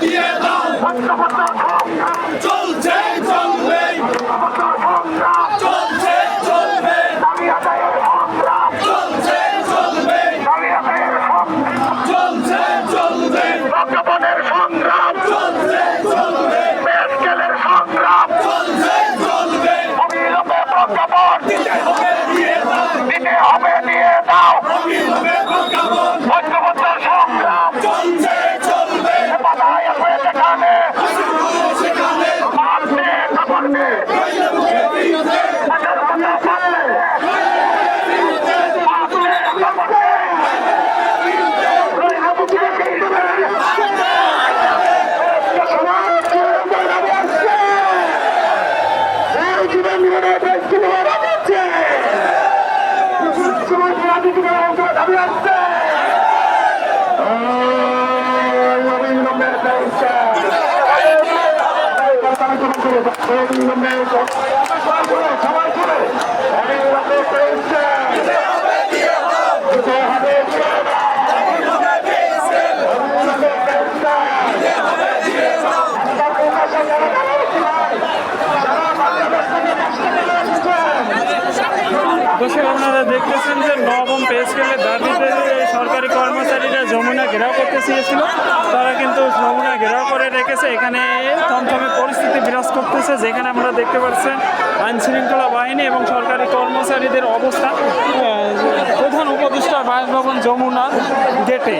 দিয়ে দাও। চলছে। সবাই করে সবাই করে অবিলম্বে পেয়েছে দর্শক আপনারা দেখতেছেন যে নবম পে স্কেলের দাবিতে সরকারি কর্মচারীরা যমুনা ঘেরাও করতে চেয়েছিল। তারা কিন্তু যমুনা ঘেরাও করে রেখেছে। এখানে থমথমে পরিস্থিতি বিরাজ করতেছে, যেখানে আমরা দেখতে পাচ্ছেন আইন শৃঙ্খলা বাহিনী এবং সরকারি কর্মচারীদের অবস্থা। প্রধান উপদেষ্টা বাসভবন যমুনা গেটে।